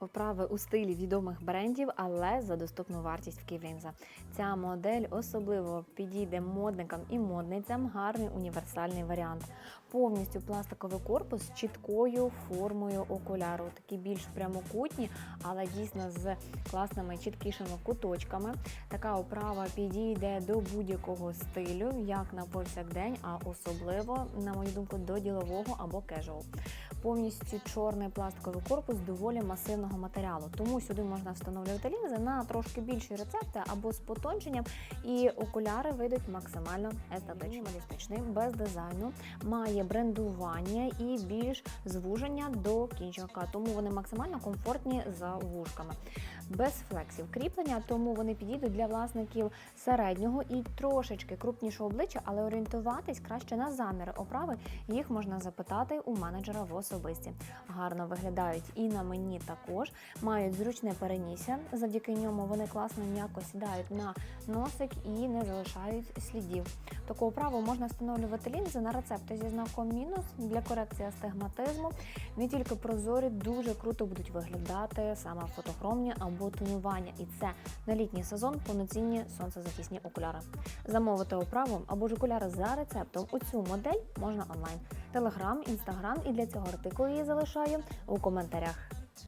Оправи у стилі відомих брендів, але за доступну вартість в Ківінза. Ця модель особливо підійде модникам і модницям. Гарний універсальний варіант. Повністю пластиковий корпус з чіткою формою окуляру. Такі більш прямокутні, але дійсно з класними чіткішими куточками. Така оправа підійде до будь-якого стилю, як на повсякдень, а особливо, на мою думку, до ділового або кежуал. Повністю чорний пластиковий корпус доволі масивного матеріалу, тому сюди можна встановлювати лінзи на трошки більші рецепти або з потонченням, і окуляри вийдуть максимально естетичні, мінімалістичний, без дизайну, має брендування і більш звуження до кінчика, тому вони максимально комфортні за вушками. Без флексів кріплення, тому вони підійдуть для власників середнього і трошечки крупнішого обличчя, але орієнтуватись краще на заміри оправи. Їх можна запитати у менеджера в особисті. Гарно виглядають і на мені також. Мають зручне перенісся. Завдяки ньому вони класно м'яко сідають на носик і не залишають слідів. Таку оправу можна встановлювати лінзи на рецепти зі знаком мінус для корекції астигматизму. Не тільки прозорі, дуже круто будуть виглядати саме фотохромні або тонування. І це на літній сезон повноцінні сонцезахисні окуляри. Замовити оправу або ж окуляри за рецептом у цю модель можна онлайн. Телеграм, інстаграм і для цього артикулу її залишаю у коментарях.